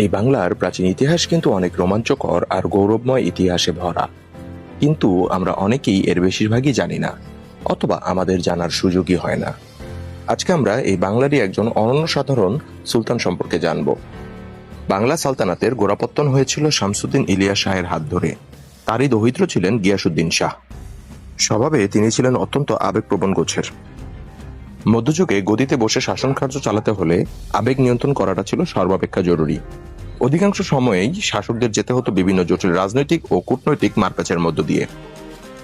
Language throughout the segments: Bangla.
এই বাংলার প্রাচীন ইতিহাস কিন্তু অনেক রোমাঞ্চকর আর গৌরবময় ইতিহাসে ভরা। কিন্তু আমরা অনেকেই এর বেশিরভাগই জানি না, অথবা আমাদের জানার সুযোগই হয় না। আজকে আমরা এই বাংলারই একজন অনন্য সাধারণ সুলতান সম্পর্কে জানব। বাংলা সালতানাতের গোড়াপত্তন হয়েছিল শামসুদ্দিন ইলিয়া শাহের হাত ধরে। তারই দহিত্র ছিলেন গিয়াসুদ্দিন শাহ। স্বভাবে তিনি ছিলেন অত্যন্ত আবেগপ্রবণ গোছের। মধ্যযুগে গদিতে বসে শাসন কার্য চালাতে হলে আবেগ নিয়ন্ত্রণ করাটা ছিল সর্বাপেক্ষা জরুরি। অধিকাংশ সময়েই শাসকদের যেতে হতো বিভিন্ন জটিল রাজনৈতিক ও কূটনৈতিক মারপ্যাচের মধ্য দিয়ে।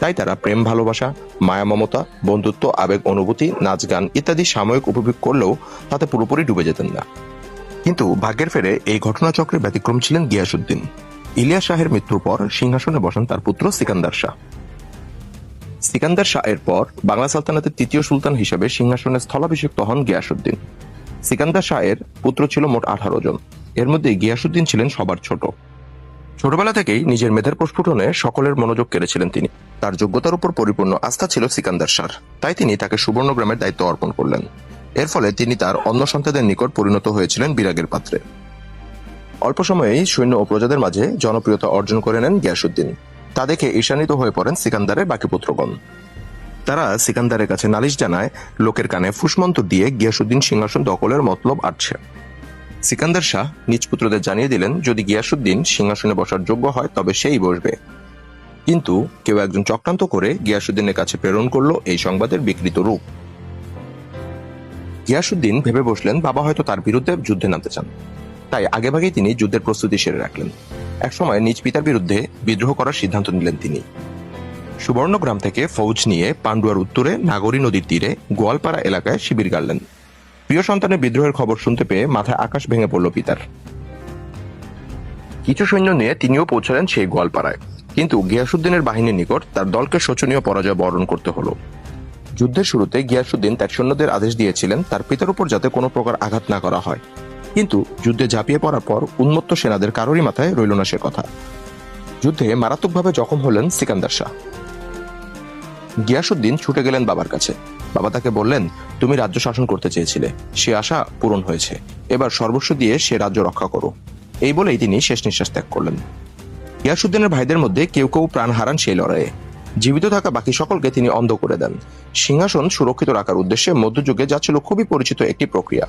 তাই তারা প্রেম, ভালোবাসা, মায়া, মমতা, বন্ধুত্ব, আবেগ, অনুভূতি, নাচ, গান ইত্যাদি সাময়িক উপভোগ করলেও তাতে পুরোপুরি ডুবে যেতেন না। কিন্তু ভাগ্যের ফেরে এই ঘটনাচক্রে ব্যতিক্রম ছিলেন গিয়াসুদ্দিন ইলিয়া শাহের মৃত্যুর পর সিংহাসনে বসেন তার পুত্র সিকান্দার শাহ। সিকান্দার শাহ এর পর বাংলা সালতানাতের তৃতীয় সুলতান হিসেবে সিংহাসনে স্থলাভিষিক্ত হন গিয়াসুদ্দিন সিকান্দার শাহের পুত্র ছিল মোট আঠারো জন। এর মধ্যে গিয়াসুদ্দিন ছিলেন সবার ছোট। ছোটবেলা থেকেই নিজের মেধার প্রস্ফুটনে সকলের মনোযোগ কেড়েছিলেন তিনি। তার যোগ্যতার উপর পরিপূর্ণ আস্থা ছিল সিকান্দার শাহ তাই তিনি তাকে সুবর্ণগ্রামের দায়িত্ব অর্পণ করলেন। এর ফলে তিনি তার অন্য সন্তানদের নিকট পরিণত হয়েছিলেন বিরাগের পাত্রে। অল্প সময়েই সৈন্য ও প্রজাদের মাঝে জনপ্রিয়তা অর্জন করে নেন গিয়াসুদ্দিন তা দেখে ঈশান্বিত হয়ে পড়েন সিকান্দারের বাকি পুত্রগণ। তারা সিকান্দারের কাছে নালিশ জানায়, লোকের কানে ফুসমন্ত দিয়ে গিয়াসুদ্দিন সিংহাসন দখলের মতলব আটছে। সিকান্দার শাহ নিজ পুত্রদের জানিয়ে দিলেন, যদি গিয়াসুদ্দিন সিংহাসনে বসার যোগ্য হয়, তবে সেই বসবে। কিন্তু কেউ একজন চক্রান্ত করে গিয়াসুদ্দিনের কাছে প্রেরণ করল এই সংবাদের বিকৃত রূপ। গিয়াসুদ্দিন ভেবে বসলেন, বাবা হয়তো তার বিরুদ্ধে যুদ্ধে নামতে চান। তাই আগেভাগেই তিনি যুদ্ধের প্রস্তুতি সেরে রাখলেন। একসময় নিজ পিতার বিরুদ্ধে বিদ্রোহ করার সিদ্ধান্ত নিলেন তিনি। সুবর্ণগ্রাম থেকে ফৌজ নিয়ে পান্ডুয়ার উত্তরে নাগরী নদীর তীরে গোয়ালপাড়া এলাকায় শিবির গাড়লেন। প্রিয় সন্তানের বিদ্রোহের খবর শুনতে পেয়ে মাথায় আকাশ ভেঙে পড়ল পিতার। কিছু সৈন্য নিয়ে তিনিও পৌঁছালেন সেই গোয়ালপাড়ায়। কিন্তু গিয়াসুদ্দিনের বাহিনীর নিকট তার দলকে শোচনীয় পরাজয় বরণ করতে হলো। যুদ্ধের শুরুতে গিয়াসুদ্দিন তার সৈন্যদের আদেশ দিয়েছিলেন তার পিতার উপর যাতে কোনো প্রকার আঘাত না করা হয়। কিন্তু যুদ্ধে ঝাঁপিয়ে পড়ার পর উন্মত্ত সেনাদের কারোরই মাথায় রইল না সে কথা। যুদ্ধে মারাত্মকভাবে জখম হলেন সিকান্দার শাহ। গিয়াসুদ্দিন ছুটে গেলেন বাবার কাছে। বাবা তাকে বললেন, তুমি রাজ্য শাসন করতে চেয়েছিলে। সে আশা পূরণ হয়েছে। এবার সর্বস্ব দিয়ে সে রাজ্য রক্ষা করো। এই বলেই তিনি শেষ নিঃশ্বাস ত্যাগ করলেন। গিয়াসুদ্দিনের ভাইদের মধ্যে কেউ কেউ প্রাণ হারান সেই লড়াইয়ে। জীবিত থাকা বাকি সকলকে তিনি অন্ধ করে দেন। সিংহাসন সুরক্ষিত রাখার উদ্দেশ্যে মধ্যযুগে যা ছিল খুবই পরিচিত একটি প্রক্রিয়া।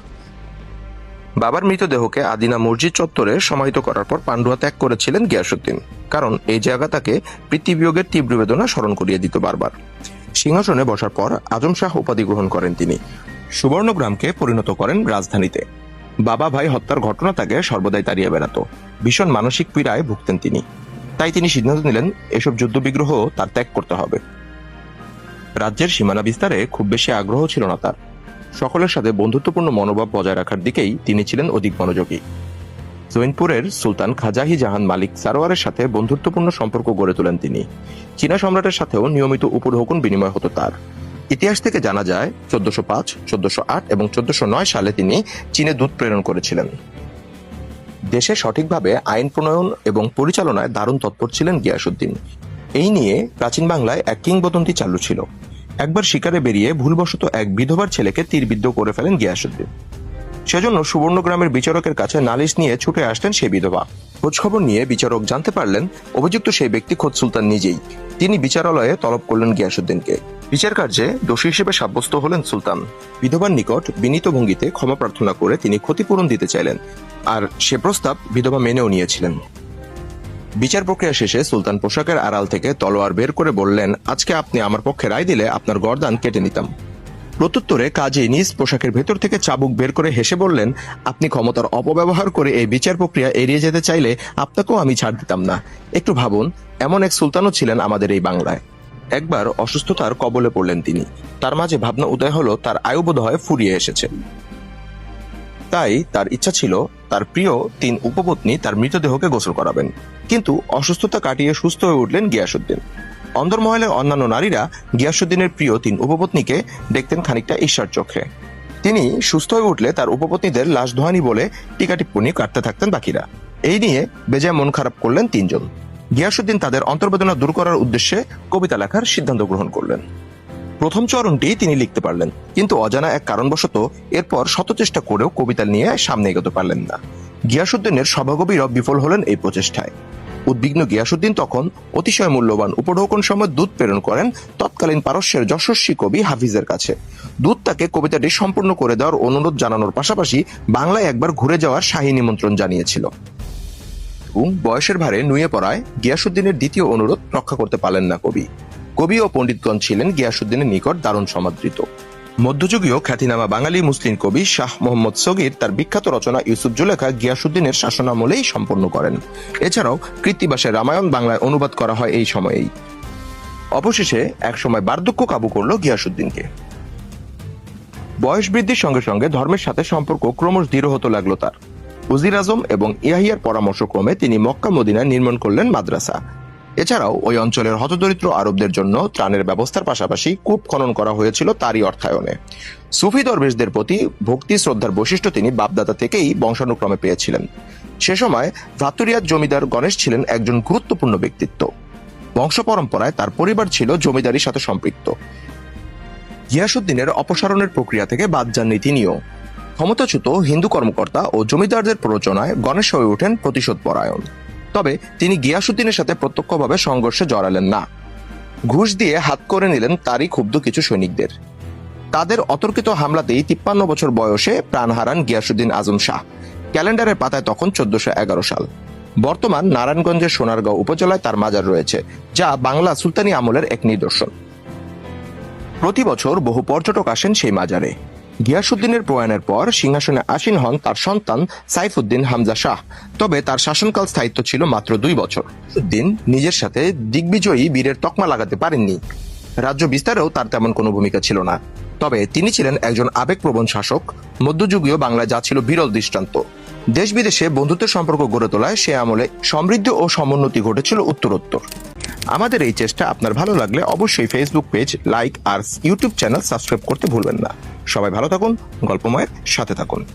বাবার মৃতদেহকে আদিনা মসজিদ চত্বরে সমাহিত করার পর পান্ডুয়া ত্যাগ করেছিলেন গিয়াসুদ্দিন। কারণ এই জায়গা তাকে পৃথিবিয়োগের তীব্র বেদনা স্মরণ করিয়ে দিত বারবার। সিংহাসনে বসার পর আজম শাহ উপাধি গ্রহণ করেন তিনি। সুবর্ণগ্রামকে পরিণত করেন রাজধানীতে। বাবা ভাই হত্যার ঘটনা তাকে সর্বদাই তাড়িয়ে বেড়াতো। ভীষণ মানসিক পীড়ায় ভুগতেন তিনি। তাই তিনি সিদ্ধান্ত নিলেন, এসব যুদ্ধবিগ্রহ তার ত্যাগ করতে হবে। রাজ্যের সীমানা বিস্তারে খুব বেশি আগ্রহ ছিল না তার। সকলের সাথে বন্ধুত্বপূর্ণ মনোভাব বজায় রাখার দিকেই তিনি ছিলেন অধিক মনোযোগী। জৈনপুরের সুলতান খাজাহি জাহান মালিক সারোয়ারের সাথে বন্ধুত্বপূর্ণ সম্পর্ক গড়ে তোলেন তিনি। চীনা সম্রাটের সাথেও নিয়মিত উপঢৌকন বিনিময় হতো তার। ইতিহাস থেকে জানা যায়, চোদ্দশো পাঁচ, চোদ্দশো আট এবং চোদ্দশো নয় সালে তিনি চীনে দূত প্রেরণ করেছিলেন। দেশে সঠিকভাবে আইন প্রণয়ন এবং পরিচালনায় দারুণ তৎপর ছিলেন গিয়াসুদ্দিন। এই নিয়ে প্রাচীন বাংলায় এক কিংবদন্তি চালু ছিল। একবার শিকারে বেরিয়ে ভুলবশত এক বিধবার ছেলেকে তীরবিদ্ধ করে ফেলেন গিয়াসুদ্দিন। সেজন্য সুবর্ণগ্রামের বিচারকের কাছে নালিশ নিয়ে ছুটে আসলেন সেই বিধবা। খোঁজখবর নিয়ে বিচারক জানতে পারলেন, অভিযুক্ত সেই ব্যক্তি খোদ সুলতান নিজেই। তিনি বিচারালয়ে তলব করলেন গিয়াসুদ্দিনকে বিচার কার্যে দোষী হিসেবে সাব্যস্ত হলেন সুলতান। বিধবার নিকট বিনীত ভঙ্গিতে ক্ষমা প্রার্থনা করে তিনি ক্ষতিপূরণ দিতে চাইলেন, আর সে প্রস্তাব বিধবা মেনেও নিয়েছিলেন। বিচার প্রক্রিয়া শেষে সুলতান পোশাকের আড়াল থেকে তলোয়ার বের করে বললেন, আজকে আপনি আমার পক্ষে রায় দিলে আপনার গর্দান কেটে নিতাম। প্রত্যুত্তরে কাজী নিজ পোশাকের ভেতর থেকে চাবুক বের করে হেসে বললেন, আপনি ক্ষমতার অপব্যবহার করে এই বিচার প্রক্রিয়া এড়িয়ে যেতে চাইলে আপনাকেও আমি ছাড় দিতাম না। একটু ভাবুন, এমন এক সুলতানও ছিলেন আমাদের এই বাংলায়। একবার অসুস্থতার কবলে পড়লেন তিনি। তার মাঝে ভাবনা উদয় হলো, তার আয়ু বোধ হয় ফুরিয়ে এসেছে। তাই তার ইচ্ছা ছিল, তার প্রিয় তিন উপপত্নী তার মৃতদেহকে গোসল করাবেন। কিন্তু অসুস্থতা কাটিয়ে সুস্থ হয়ে উঠলেন গিয়াসুদ্দিন। অন্দরমহলের অন্যান্য নারীরা গিয়াসুদ্দিনের প্রিয় তিন উপপত্নীকে দেখতেন খানিকটা ঈশ্বর চোখে। তিনি সুস্থ হয়ে উঠলে তার উপপত্নীদের লাশ ধোয়ানি বলে টিকা টিপ্পনি কাটতে থাকতেন বাকিরা। এই নিয়ে বেজায় মন খারাপ করলেন তিনজন। গিয়াসুদ্দিন তাদের অন্তর্বেদনা দূর করার উদ্দেশ্যে কবিতা লেখার সিদ্ধান্ত গ্রহণ করলেন। প্রথম চরণটি তিনি লিখতে পারলেন, কিন্তু অজানা এক কারণবশত এরপর শত চেষ্টা করেও কবিতা নিয়ে সামনে এগোতে পারলেন না। গিয়াসুদ্দিনের সভাকবিরাও বিফল হলেন এই প্রচেষ্টায়। উদ্বিগ্ন গিয়াসুদ্দিন তখন অতিশয় মূল্যবান উপঢৌকন সময় দূত প্রেরণ করেন তৎকালীন পারস্যের যশস্বী কবি হাফিজের কাছে। দূত তাকে কবিতাটি সম্পূর্ণ করে দেওয়ার অনুরোধ জানানোর পাশাপাশি বাংলায় একবার ঘুরে যাওয়ার শাহী নিমন্ত্রণ জানিয়েছিল। এবং বয়সের ভারে নুয়ে পড়ায় গিয়াসুদ্দিনের দ্বিতীয় অনুরোধ রক্ষা করতে পারলেন না কবি। কবি ও পণ্ডিতগণ ছিলেন গিয়াসুদ্দিনের নিকট দারুণ সমাদৃত। মধ্যযুগীয় খ্যাতিনামা বাঙালি মুসলিম কবি শাহ মোহাম্মদ সগির তার বিখ্যাত রচনা ইউসুফ জুলেখা গিয়াসুদ্দিনের শাসনামলেই সম্পন্ন করেন। এছাড়াও কৃত্তিবাসের রামায়ণ বাংলায় অনুবাদ করা হয় এই সময়েই। অবশেষে একসময় বার্ধক্য কাবু করল গিয়াসুদ্দিনকে বয়স বৃদ্ধির সঙ্গে সঙ্গে ধর্মের সাথে সম্পর্ক ক্রমশ দৃঢ় হতে লাগল তার। উজির আজম এবং ইয়াহিয়ার পরামর্শক্রমে তিনি মক্কা মদিনায় নির্মাণ করলেন মাদ্রাসা। এছাড়াও ওই অঞ্চলের হতদরিদ্র আরবদের জন্য ত্রাণের ব্যবস্থার পাশাপাশি কূপ খনন করা হয়েছিল তারই অর্থায়নে। সুফি দরবেশদের প্রতি ভক্তি, শ্রদ্ধার বৈশিষ্ট্য তিনি বাপদাদা থেকেই বংশানুক্রমে পেয়েছিলেন। সে সময় ভাতুরিয়ার জমিদার গণেশ ছিলেন একজন গুরুত্বপূর্ণ ব্যক্তিত্ব। বংশ পরম্পরায় তার পরিবার ছিল জমিদারির সাথে সম্পৃক্ত। গিয়াসুদ্দিনের অপসারণের প্রক্রিয়া থেকে বাদ যাননি তিনিও ক্ষমতাচ্যুত হিন্দু কর্মকর্তা ও জমিদারদের প্ররোচনায় গণেশ হয়ে ওঠেন প্রতিশোধ পরায়ণ তবে তিনি গিয়াসুদ্দিনের সাথে প্রত্যক্ষভাবে সংঘর্ষে জড়ালেন না। ঘুষ দিয়ে হাত করে নিলেন তারই ক্ষুব্ধ কিছু সৈনিকদের। তাদের অতর্কিত হামলাতেই তিপ্পান্ন বছর বয়সে প্রাণ হারান গিয়াসুদ্দিন আজম শাহ, ক্যালেন্ডারের পাতায় তখন চোদ্দশো এগারো সাল। বর্তমান নারায়ণগঞ্জের সোনারগাঁও উপজেলায় তার মাজার রয়েছে, যা বাংলা সুলতানি আমলের এক নিদর্শন। প্রতি বছর বহু পর্যটক আসেন সেই মাজারে। গিয়াসুদ্দিনের প্রয়াণের পর সিংহাসনে আসীন হন তার সন্তান সাইফুদ্দিন হামজা শাহ। তবে তার শাসনকাল স্থায়িত্ব ছিল মাত্র দুই বছর। উদ্দিন নিজের সাথে দিগ্বিজয়ী বীরের তকমা লাগাতে পারেননি। রাজ্য বিস্তারেও তার তেমন কোনো ভূমিকা ছিল না। তবে তিনি ছিলেন একজন আবেগপ্রবণ শাসক, মধ্যযুগীয় বাংলায় যা ছিল বিরল দৃষ্টান্ত। দেশ বিদেশে বন্ধুত্বের সম্পর্ক গড়ে তোলায় সে আমলে সমৃদ্ধি ও সমুন্নতি ঘটেছিল উত্তরোত্তর। আমাদের এই চেষ্টা আপনার ভালো লাগলে অবশ্যই ফেসবুক পেজ লাইক আর ইউটিউব চ্যানেল সাবস্ক্রাইব করতে ভুলবেন না। সবাই ভালো থাকুন, গল্পময়ের সাথে থাকুন।